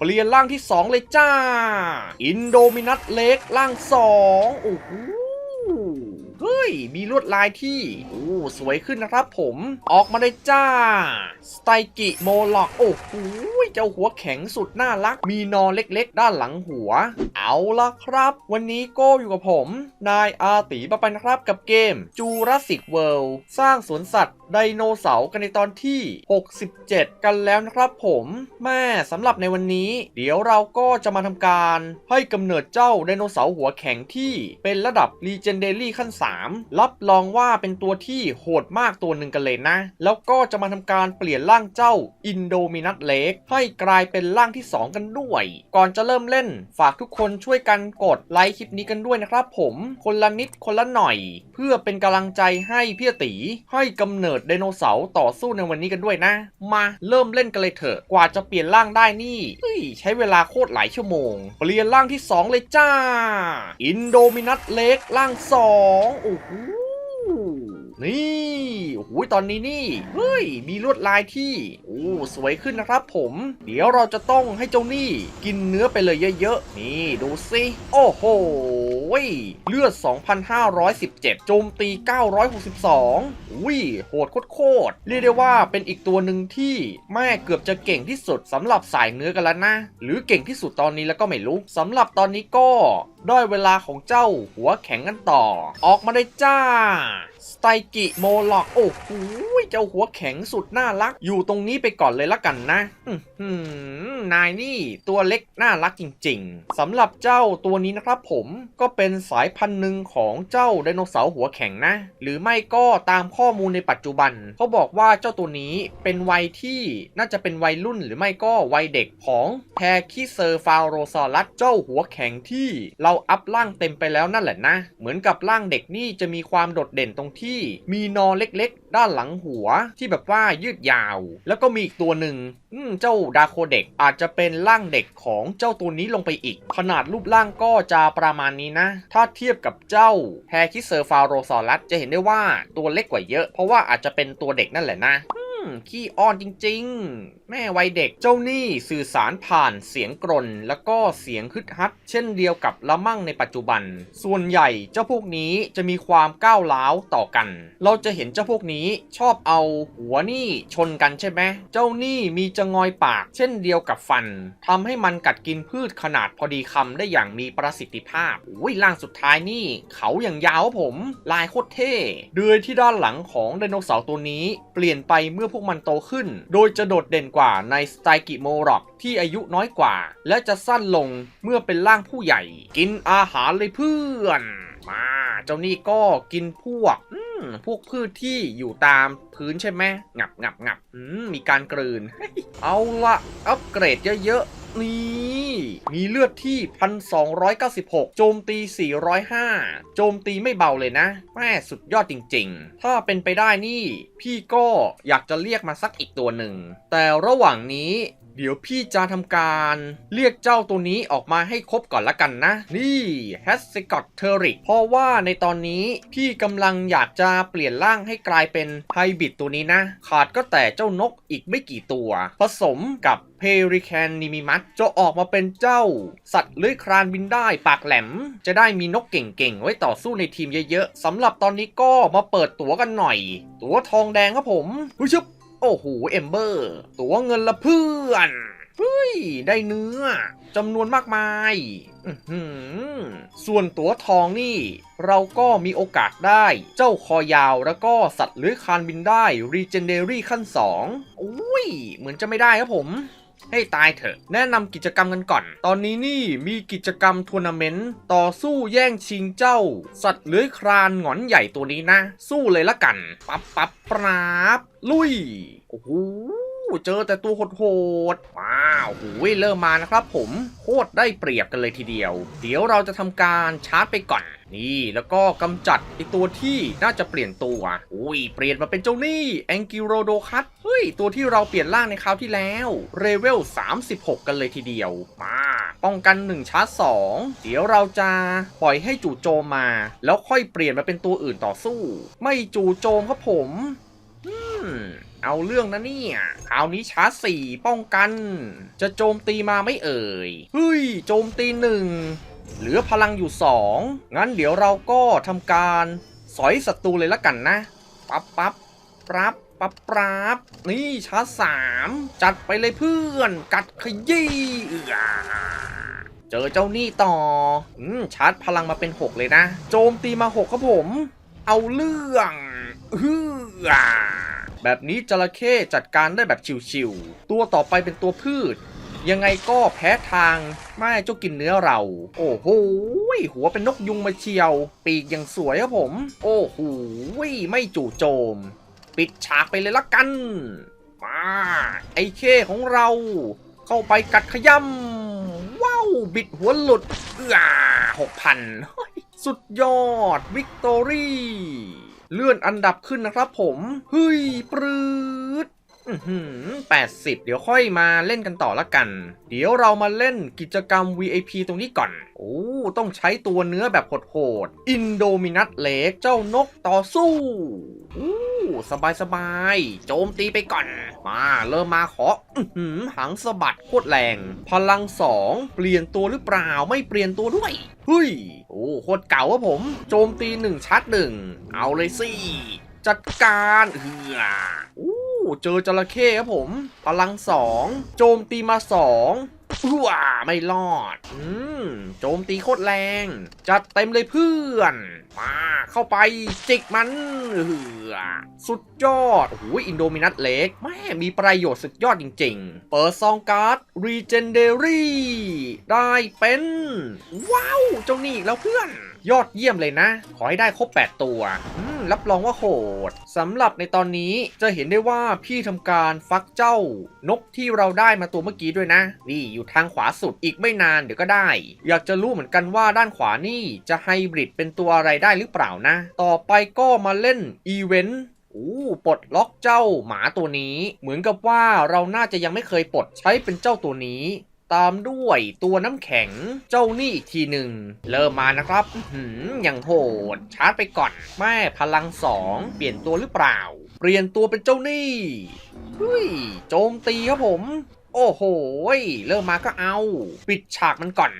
เปลี่ยนร่างที่ 2 เลยจ้า อินโดมินัสเล็กร่าง 2 โอ้โห มีลวดลายที่โอ้สวยขึ้นนะครับผม ออกมาเลยจ้า สไตกิโมล็อก โอ้โหเจ้าหัวแข็งสุดน่ารัก มีนอนเล็กๆ ด้านหลังหัว เอาละครับ วันนี้โก้อยู่กับผม นายอาตีปะปันะครับกับเกมจูราสสิกเวิลด์สร้างสวนสัตว์ไดโนเสาร์กันในตอนที่ 67 กันแล้วนะครับผมแม่สำหรับในวันนี้ เดี๋ยวเราก็จะมาทำการ ให้กำเนิดเจ้าไดโนเสาร์หัวแข็งที่เป็นระดับ Legendary ขั้น 3รับรองว่าเป็นตัวที่โหดมากตัวหนึ่งกันเลยนะ แล้วก็จะมาทำการเปลี่ยนร่างเจ้าอินโดมินัสเล็กให้กลายเป็นร่างที่ 2 กันด้วย ก่อนจะเริ่มเล่น ฝากทุกคนช่วยกันกดไลค์คลิปนี้กันด้วยนะครับผมคนละนิดคนละหน่อย เพื่อเป็นกำลังใจให้พี่ตีให้กำเนิดไดโนเสาร์ต่อสู้ในวันนี้กันด้วยนะ มาเริ่มเล่นกันเลยเถอะกว่าจะเปลี่ยนร่างได้นี่ใช้เวลาโคตรหลายชั่วโมง เปลี่ยนร่างที่ 2 เลยจ้า อินโดมินัสเล็กร่าง 2 โอ้โหนี่โอ้โหตอนนี้นี่ เฮ้ย มีลวดลายที่ โอ้ สวยขึ้นนะครับผม เดี๋ยวเราจะต้องให้เจ้านี่ กินเนื้อไปเลยเยอะๆ นี่ ดูสิ โอ้โห เลือด 2,517 โจมตี 962 อุ้ย โหดโคตรๆเรียกได้ว่าเป็นอีกตัวหนึ่งที่แม่เกือบจะเก่งที่สุดสำหรับสายเนื้อกันแล้วนะ หรือเก่งที่สุดตอนนี้แล้วก็ไม่รู้สำหรับตอนนี้ก็ได้เวลาของเจ้าหัวแข็งกันต่อ ออกมาได้จ้า สไตกิโมล็อกโอ้โหเจ้าหัวแข็งสุดน่ารัก อยู่ตรงนี้ไปก่อนเลยละกันนะนายนี่ตัวเล็กน่ารักจริง ๆสำหรับเจ้าตัวนี้นะครับผมก็เป็นสายพันธุ์หนึ่งของเจ้าไดโนเสาร์หัวแข็งนะ หรือไม่ก็ตามข้อมูลในปัจจุบันเขาบอกว่าเจ้าตัวนี้เป็นวัยที่น่าจะเป็นวัยรุ่นหรือไม่ก็วัยเด็กของแพคิเซอร์ฟาโรซอรัสเจ้าหัวแข็งที่เราอัพร่างเต็มไปแล้วนั่นแหละนะ เหมือนกับร่างเด็กนี่จะมีความโดดเด่นตรงที่มีนอเล็กๆ ด้านหลังหัวที่แบบว่ายืดยาว แล้วก็มีอีกตัวหนึ่งเจ้าดาโคเด็กอาจจะเป็นร่างเด็กของเจ้าตัวนี้ลงไปอีก ขนาดรูปร่างก็จะประมาณนี้นะ ถ้าเทียบกับเจ้าแฮคิเซอร์ฟาโรซอรัสจะเห็นได้ว่าตัวเล็กกว่าเยอะ เพราะว่าอาจจะเป็นตัวเด็กนั่นแหละนะ ขี้อ้อนจริง ๆ แม่วัยเด็กเจ้านี่สื่อสารผ่านเสียงกรน แล้วก็เสียงฮึดฮัด เช่นเดียวกับละมั่งในปัจจุบัน ส่วนใหญ่เจ้าพวกนี้จะมีความก้าวร้าวต่อกัน เราจะเห็นเจ้าพวกนี้ชอบเอาหัวนี่ชนกันใช่ไหมเจ้านี่มีจะงอยปาก เช่นเดียวกับฟันทำให้มันกัดกินพืชขนาดพอดีคำได้อย่างมีประสิทธิภาพอุ้ยล่างสุดท้ายนี่ เขาอย่างยาวผม ลายโคตรเท่โดยที่ด้านหลังของไดโนเสาร์ตัวนี้ เปลี่ยนไปเมื่อพวกมันโตขึ้น โดยจะโดดเด่นกว่าในสไตกิโมร็อกที่อายุน้อยกว่า และจะสั้นลงเมื่อเป็นร่างผู้ใหญ่ กินอาหารเลยเพื่อน มา เจ้านี่ก็กินพวกพวกพืชที่อยู่ตามพื้นใช่ไหมงับงับงับมมีการกลืน เอาละอัปเกรดเยอะๆ นี่ มีเลือดที่ 1296 โจมตี 405 โจมตีไม่เบาเลยนะแม่สุดยอดจริงๆ ถ้าเป็นไปได้นี่ พี่ก็อยากจะเรียกมาสักอีกตัวหนึ่ง แต่ระหว่างนี้ เดี๋ยวพี่จะทำการเรียกเจ้าตัวนี้ออกมาให้ครบก่อนละกันนะ นี่แฮสซิกอตเทอริกเพราะว่าในตอนนี้พี่กำลังอยากจะเปลี่ยนร่างให้กลายเป็นไฮบิดตัวนี้นะ ขาดก็แต่เจ้านกอีกไม่กี่ตัว ผสมกับเพริแคนนิมิมัสจะออกมาเป็นเจ้า สัตว์เลื้อยคลานบินได้ปากแหลม จะได้มีนกเก่งๆ ไว้ต่อสู้ในทีมเยอะๆสำหรับตอนนี้ก็มาเปิดตั๋วกันหน่อย ตั๋วทองแดงครับผมผู้ชบ อ้โห เอมเบอร์ ตัวเงินละเพื่อนเฮ้ย ได้เนื้อจำนวนมากมายส่วนตัวทองนี่ เราก็มีโอกาสได้ เจ้าคอยาวแล้วก็สัตว์เลื้อยคลานบินได้ รีเจนเดอรี่ขั้น 2 อุ้ย เหมือนจะไม่ได้ครับผม ให้ตายเถอะ แนะนำกิจกรรมกันก่อน ตอนนี้นี่มีกิจกรรมทัวร์นาเมนต์ต่อสู้แย่งชิงเจ้า สัตว์เลื้อยคลานหงอนใหญ่ตัวนี้นะ สู้เลยละกัน ปับปับปราบลุย โอ้โห เจอแต่ตัวโหดๆว้าวโอ้ยเริ่มมานะครับผมโคตรได้เปรียบกันเลยทีเดียว เดี๋ยวเราจะทำการชาร์จไปก่อนนี่แล้วก็กำจัดไอตัวที่น่าจะเปลี่ยนตัวอุ้ยเปลี่ยนมาเป็นเจ้านี่แองกิโรโดคัตเฮ้ยตัวที่เราเปลี่ยนร่างในคราวที่แล้วเรเวล 36 กันเลยทีเดียวมาป้องกัน 1 ชาร์จ 2 เดี๋ยวเราจะปล่อยให้จู่โจมมา แล้วค่อยเปลี่ยนมาเป็นตัวอื่นต่อสู้ ไม่จู่โจมครับผม อืม เอาเรื่องนะเนี่ยคราวนี้ชาร์จสี่ป้องกัน จะโจมตีมาไม่เอ่ยเฮ้ยโจมตีหนึ่งเหลือพลังอยู่สองงั้นเดี๋ยวเราก็ทำการสอยศัตรูเลยละกันนะปั๊บปั๊บปรับปั๊บปรับนี่ชาร์จสามจัดไปเลยเพื่อน กัดขยี้อื้อเจอเจ้านี่ต่ออืมชาร์จพลังมาเป็น 6 เลยนะ โจมตีมา 6 ครับผม เอาเรื่องเฮือ แบบนี้จระเข้จัดการได้แบบชิวๆ ตัวต่อไปเป็นตัวพืช ยังไงก็แพ้ทางไม่เจ้ากินเนื้อเรา โอ้โหหัวเป็นนกยุงมาเชียว ปีกอย่างสวยครับผม โอ้โหไม่จู่โจม ปิดฉากไปเลยละกันมาไอ้เคของเรา เข้าไปกัดขย่ำว้าวบิดหัวหลุดเอื้อหกพันสุดยอด วิกตอรี่ เลื่อนอันดับขึ้นนะครับผมเฮ้ยปรืดอื้อหือ80เดี๋ยวค่อยมาเล่นกันต่อละกัน เดี๋ยวเรามาเล่นกิจกรรม VIP ตรงนี้ก่อน โอ้ ต้องใช้ตัวเนื้อแบบโหดๆอินโดมินัตเล็กเจ้านกต่อสู้อู้ สบายสบายโจมตีไปก่อน มาเริ่มมาขออหือหางสะบัดโคตรแรง พลังสองเปลี่ยนตัวหรือเปล่าไม่เปลี่ยนตัวด้วยเฮ้ยโอ้โคตรเก่าอะผม โจมตีหนึ่งชัดหนึ่งเอาเลยสิจัดการเหืออู้เจอจระเข้ครับผม พลังสองโจมตีมาสอง ว้าไม่รอด อืม โจมตีโคตรแรง จัดเต็มเลยเพื่อน มาเข้าไป จิกมันเหือสุดยอด โอ้โหอินโดมินัตเล็กแม่มีประโยชน์สุดยอดจริง ๆ เปิดซองการ์ดรีเจนเดอรี่ได้เป็น ว้าว เจ้านี่อีกแล้วเพื่อน ยอดเยี่ยมเลยนะ ขอให้ได้ครบ 8 ตัว อืม รับรองว่าโหดสำหรับในตอนนี้จะเห็นได้ว่าพี่ทำการฟักเจ้านกที่เราได้มาตัวเมื่อกี้ด้วยนะ นี่อยู่ทางขวาสุดอีกไม่นานเดี๋ยวก็ได้ อยากจะรู้เหมือนกันว่าด้านขวานี่จะไฮบริดเป็นตัวอะไรได้หรือเปล่านะ ต่อไปก็มาเล่นอีเวนต์อู้ปลดล็อกเจ้าหมาตัวนี้ เหมือนกับว่าเราน่าจะยังไม่เคยปลดใช้เป็นเจ้าตัวนี้ ตามด้วยตัวน้ำแข็งเจ้านี่อีกทีหนึ่ง เริ่มมานะครับหืมอย่างโหด ชาร์จไปก่อน แม่พลังสองเปลี่ยนตัวหรือเปล่า เปลี่ยนตัวเป็นเจ้านี่หุ้ยโจมตีครับผม โอ้โห เริ่มมาก็เอา ปิดฉากมันก่อน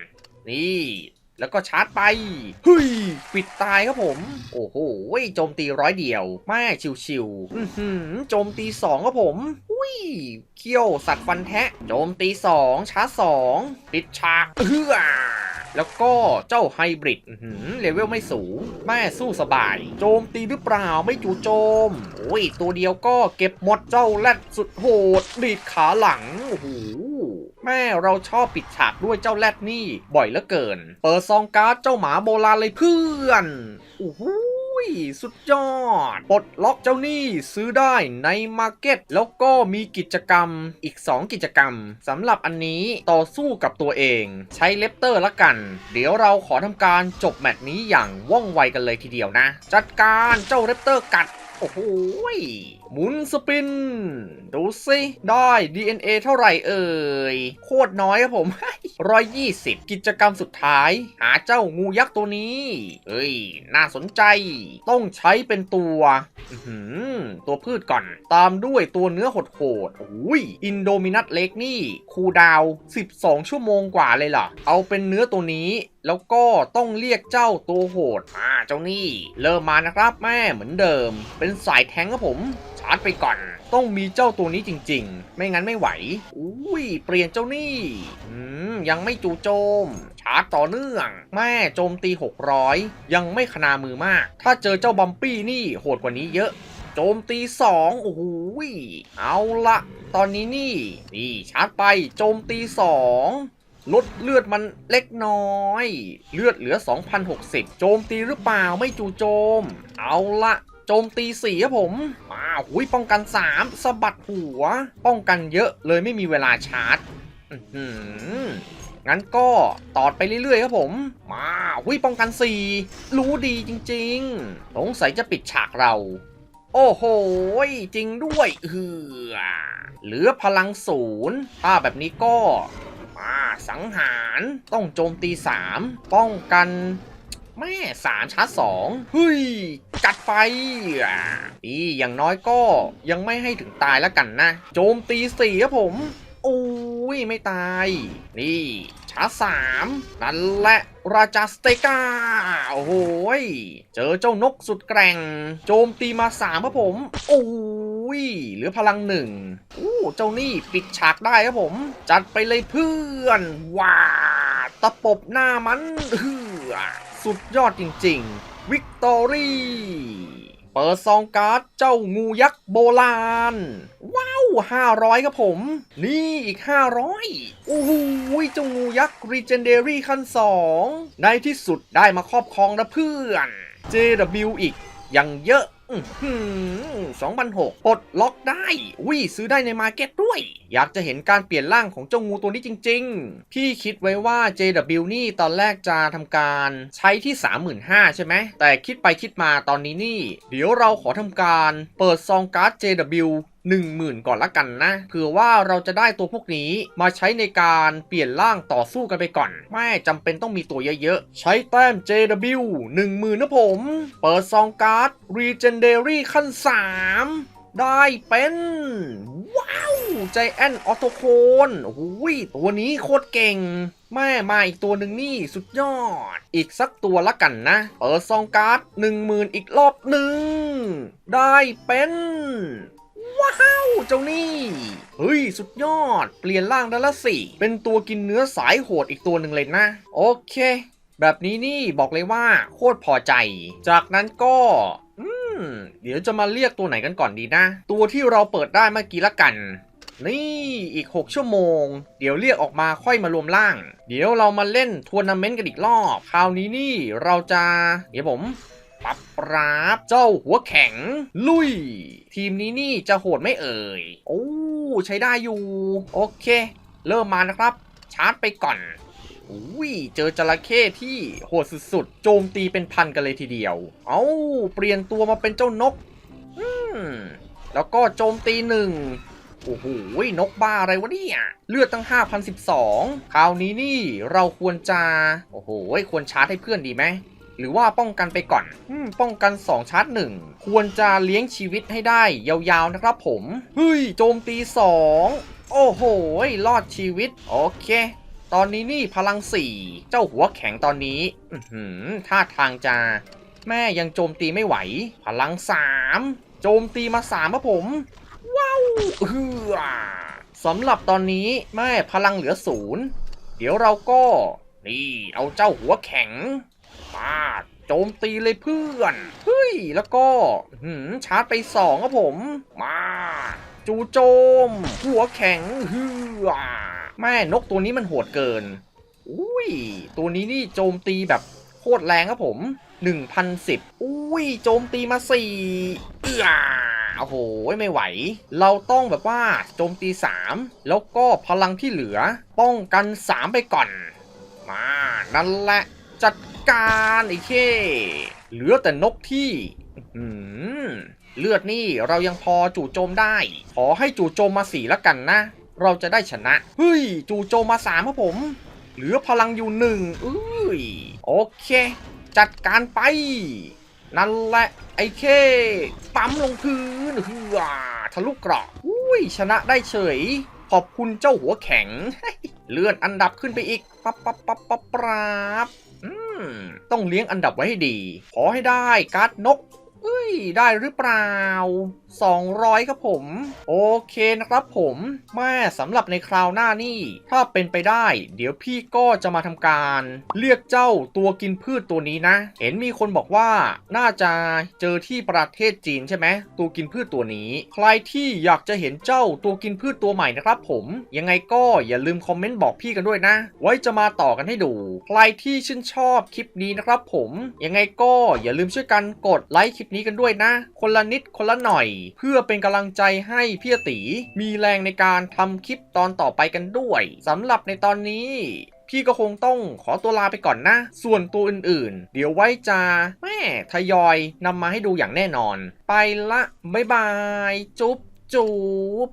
นี่ แล้วก็ชาร์จไปเฮ้ยปิดตายครับผม โอ้โหโจมตีร้อยเดียวแม่ชิวๆอื้อหือโจมตีสองครับผมอุ้ยเขี้ยวสัตว์ฟันแทะ โจมตีสองชาร์จสองปิดฉากเฮือแล้วก็เจ้าไฮบริดอื้อหือเลเวลไม่สูง แม่สู้สบาย โจมตีหรือเปล่าไม่จู่โจม โอ้ย ตัวเดียวก็เก็บหมดเจ้าแรดสุดโหดดีดขาหลัง โอ้โห แม่เราชอบปิดฉากด้วยเจ้าแรดนี่ บ่อยเหลือเกิน เปิดซองการ์ดเจ้าหมาโบราณเลยเพื่อนโอ้โหสุดยอด ปลดล็อกเจ้านี่ซื้อได้ในมาร์เก็ต แล้วก็มีกิจกรรมอีก 2 กิจกรรมสำหรับอันนี้ต่อสู้กับตัวเอง ใช้เลปเตอร์ละกัน เดี๋ยวเราขอทำการจบแมตช์นี้อย่างว่องไวกันเลยทีเดียวนะ จัดการเจ้าเลปเตอร์กัด โอ้โหหมุนสปิน ดูสิได้ DNA เท่าไหร่เอ่ย โคตรน้อยครับผมร้อยยี่สิบกิจกรรมสุดท้าย หาเจ้างูยักษ์ตัวนี้ เอ้ย น่าสนใจ ต้องใช้เป็นตัวอื้อหือตัวพืชก่อน ตามด้วยตัวเนื้อโหดๆโอ้ยอินโดมินัตเล็กนี่คูดาว 12 ชั่วโมงกว่าเลยล่ะเอาเป็นเนื้อตัวนี้แล้วก็ต้องเรียกเจ้าตัวโหดอ่าเจ้านี่ เริ่มมานะครับแม่เหมือนเดิม เป็นสายแทงครับผม ชาร์จไปก่อน ต้องมีเจ้าตัวนี้จริง ๆ ไม่งั้นไม่ไหว อุ้ย เปลี่ยนเจ้านี่อืมยังไม่จู่โจม ชาร์จต่อเนื่อง แม่โจมตี 600 ยังไม่ขนามือมาก ถ้าเจอเจ้าบัมปี้นี่โหดกว่านี้เยอะ โจมตี 2 โอ้โหยเอาละตอนนี้นี่ นี่ชาร์จไปโจมตี 2ลดเลือดมันเล็กน้อย เลือดเหลือ 2,060 โจมตีหรือเปล่าไม่จู่โจม เอาละโจมตีสี่ครับผม มา หุยป้องกัน3สะบัดหัว ป้องกันเยอะเลยไม่มีเวลาชาร์จงั้นก็ตอดไปเรื่อยๆครับผม มาหุยป้องกัน4รู้ดีจริงๆสงสัยจะปิดฉากเรา โอ้โห จริงด้วยเหือเหลือพลังศูนย์ถ้าแบบนี้ก็ มาสังหารต้องโจมตี3ป้องกัน แม่สามชาร์จสองเฮ้ย จัดไปอะนี่อย่างน้อยก็ยังไม่ให้ถึงตายแล้วกันนะ โจมตีสี่ครับผมโอ้ย ไม่ตาย นี่ชาร์จสามนั่นแหละราชาสเตกาโอ้โหยเจอเจ้านกสุดแกร่ง โจมตีมาสามครับผม โอ้ยเหลือพลังหนึ่งอู้เจ้านี่ปิดฉากได้ครับผม จัดไปเลยเพื่อน ว้าตะปบหน้ามันเฮือ สุดยอดจริงๆ วิกตอรี่เปิดซองการ์ดเจ้างูยักษ์โบราณ ว้าว500ครับผม นี่อีก500โอ้โหเจ้างูยักษ์รีเจนเดอรี่ขั้น2ในที่สุดได้มาครอบครองนะเพื่อน JW อีกยังเยอะ อื้อหือ2,006ปลดล็อกได้อุ้ยซื้อได้ในมาร์เก็ตด้วย อยากจะเห็นการเปลี่ยนร่างของเจ้างูตัวนี้จริง ๆ พี่คิดไว้ว่า JW นี่ตอนแรกจะทำการใช้ที่ 35,000 ใช่ไหม แต่คิดไปคิดมาตอนนี้นี่ เดี๋ยวเราขอทำการเปิดซองการ์ด JW 10,000 ก่อนละกันนะเผื่อว่าเราจะได้ตัวพวกนี้มาใช้ในการเปลี่ยนร่างต่อสู้กันไปก่อนไม่จำเป็นต้องมีตัวเยอะๆ ใช้แต้ม JW 10,000นะผม เปิดซองการ์ด Legendary ขั้น 3 ได้เป็น ว้าวใจแอนออโตโคนโอ้ยตัวนี้โคตรเก่งแม่มาอีกตัวหนึ่งนี่สุดยอด อีกสักตัวละกันนะ เปิดซองการ์ดหนึ่งหมื่นอีกรอบหนึ่ง ได้เป็น ว้าว เจ้านี่ เฮ้ย สุดยอด เปลี่ยนร่างได้ละสี่ เป็นตัวกินเนื้อสายโหดอีกตัวหนึ่งเลยนะ โอเค แบบนี้นี่บอกเลยว่าโคตรพอใจ จากนั้นก็อืมเดี๋ยวจะมาเรียกตัวไหนกันก่อนดีนะ ตัวที่เราเปิดได้เมื่อกี้ละกัน นี่อีก 6 ชั่วโมง เดี๋ยวเรียกออกมาค่อยมารวมร่าง เดี๋ยวเรามาเล่นทัวร์นาเมนต์กันอีกรอบ คราวนี้นี่เราจะ เดี๋ยวผม ปรับปราบเจ้าหัวแข็ง ลุย ทีมนี้นี่จะโหดไม่เอ่ย โอ้ใช้ได้อยู่ โอเค เริ่มมานะครับ ชาร์จไปก่อนอุ้ยเจอจระเข้ที่โหดสุดๆ โจมตีเป็นพันกันเลยทีเดียว เอา้าเปลี่ยนตัวมาเป็นเจ้านก อืม แล้วก็โจมตีหนึ่งโอ้โห นกบ้าอะไรวะเนี่ย เลือดตั้ง 5,012 คราวนี้นี่เราควรจะ โอ้โห ควรชาร์จให้เพื่อนดีไหม หรือว่าป้องกันไปก่อนอืมป้องกัน 2 ชาร์จ 1 ควรจะเลี้ยงชีวิตให้ได้ ยาวๆนะครับผม เฮ้ย โจมตี 2 โอ้โห รอดชีวิต โอเค ตอนนี้นี่พลัง 4 เจ้าหัวแข็งตอนนี้อือหือท่าทางจะ แม่ยังโจมตีไม่ไหว พลัง 3 โจมตีมา 3ครับผม ว้าวเฮือสำหรับตอนนี้แม่พลังเหลือศูนย์เดี๋ยวเราก็ นี่ เอาเจ้าหัวแข็ง มาโจมตีเลยเพื่อนเฮ้ยแล้วก็หืมชาร์จไปสองครับผม มาจูโจม หัวแข็งเฮือแม่นกตัวนี้มันโหดเกิน อุ้ย ตัวนี้นี่โจมตีแบบโคตรแรงครับผม 1,010 อุ้ย โจมตีมา4เอื้อโอ้โห ไม่ไหว เราต้องแบบว่าโจมตี 3 แล้วก็พลังที่เหลือ ป้องกัน 3 ไปก่อน มา นั่นแหละ จัดการไอ้เคเหลือแต่นกที่หือเลือดนี่เรายังพอจู่โจมได้ ขอให้จู่โจมมาสี่แล้วกันนะ เราจะได้ชนะ เฮ้ย จู่โจมมาสามครับผม เหลือพลังอยู่หนึ่งอุ้ยโอเค จัดการไป นั่นแหละ ไอ้เค ปั๊มลงพื้นเฮือทะลุกราะอุ้ย ชนะได้เฉย ขอบคุณเจ้าหัวแข็ง เลื่อนอันดับขึ้นไปอีก ปั๊บปั๊บปั๊บปั๊บปราบ ต้องเลี้ยงอันดับไว้ให้ดี ขอให้ได้การ์ดนก เอ้ย ได้หรือเปล่า 200 ครับผม โอเคนะครับผมแม่สำหรับในคราวหน้านี่ ถ้าเป็นไปได้ เดี๋ยวพี่ก็จะมาทำการเรียกเจ้าตัวกินพืชตัวนี้นะ เห็นมีคนบอกว่าน่าจะเจอที่ประเทศจีนใช่ไหมตัวกินพืชตัวนี้ ใครที่อยากจะเห็นเจ้าตัวกินพืชตัวใหม่นะครับผม ยังไงก็อย่าลืมคอมเมนต์บอกพี่กันด้วยนะ ไว้จะมาต่อกันให้ดู ใครที่ชื่นชอบคลิปนี้นะครับผม ยังไงก็อย่าลืมช่วยกันกดไลค์คลิปนี้กันด้วยนะ คนละนิดคนละหน่อย เพื่อเป็นกำลังใจให้พี่ตีมีแรงในการทำคลิปตอนต่อไปกันด้วยสำหรับในตอนนี้พี่ก็คงต้องขอตัวลาไปก่อนนะ ส่วนตัวอื่นๆ เดี๋ยวไว้จะแม่ทยอยนำมาให้ดูอย่างแน่นอน ไปละ บ๊ายบาย จุ๊บจุ๊บ